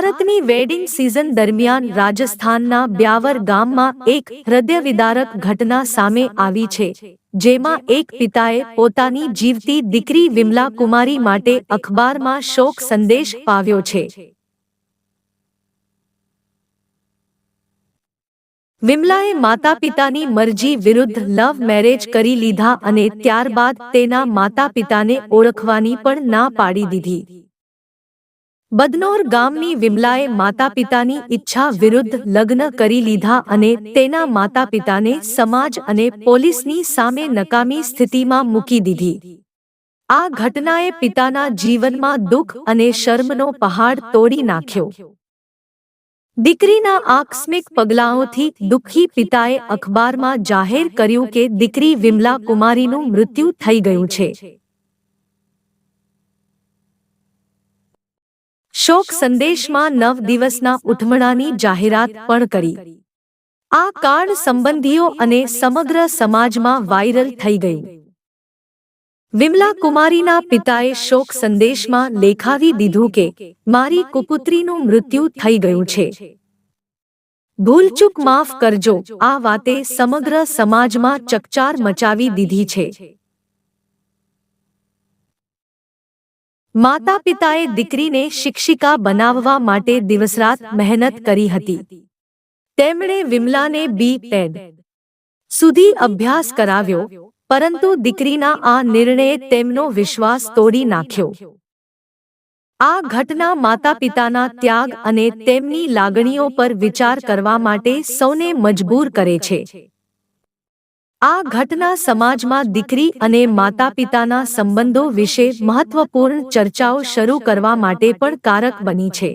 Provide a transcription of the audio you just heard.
ભારતની wedding season દરમિયાન રાજસ્થાનના બ્યાવર ગામમાં એક હૃદયવિદારક ઘટના સામે આવી છે, જેમાં એક પિતાએ પોતાની જીવતી દીકરી વિમલા કુમારી માટે અખબારમાં શોક સંદેશ પાવ્યો છે. વિમલાએ માતા પિતાની મરજી વિરુદ્ધ લવ મેરેજ કરી લીધા અને ત્યારબાદ તેના માતા પિતાને ઓળખવાની પણ ના પાડી દીધી. બદનોર ગામની વિમલાએ માતા પિતાની ઈચ્છા વિરુદ્ધ લગ્ન કરી લીધા અને તેના માતા પિતાને સમાજ અને પોલીસની સામે નકામી સ્થિતિમાં મૂકી દીધી. આ ઘટનાએ પિતાના જીવનમાં દુઃખ અને શર્મનો પહાડ તોડી નાખ્યો. દીકરીના આકસ્મિક પગલાઓથી દુઃખી પિતાએ અખબારમાં જાહેર કર્યું કે દીકરી વિમલા કુમારીનું મૃત્યુ થઈ ગયું છે. શોક સંદેશમાં નવ દિવસના ઉઠમણાની જાહેરાત પણ કરી. આ કાર્ડ સંબંધીઓ અને સમગ્ર સમાજમાં વાયરલ થઈ ગયું. વિમલા કુમારીના પિતાએ શોક સંદેશમાં લેખાવી દીધું કે, મારી કુપુત્રીનું મૃત્યુ થઈ ગયું છે. ભૂલચૂક માફ કરજો. આ વાતે સમગ્ર સમાજમાં ચકચાર મચાવી દીધી છે. માતા પિતાએ દીકરીને શિક્ષિકા બનાવવા માટે દિવસરાત મહેનત કરી હતી. તેમણે વિમલાને બી. પેડ સુધી અભ્યાસ કરાવ્યો, પરંતુ દીકરીના આ નિર્ણયે તેમનો વિશ્વાસ તોડી નાખ્યો. આ ઘટના માતા પિતાના ત્યાગ અને તેમની લાગણીઓ પર વિચાર કરવા માટે સૌને મજબૂર કરે છે. આ ઘટના સમાજમાં દીકરી અને માતા પિતાના સંબંધો વિશે મહત્વપૂર્ણ ચર્ચાઓ શરૂ કરવા માટે પણ કારક બની છે.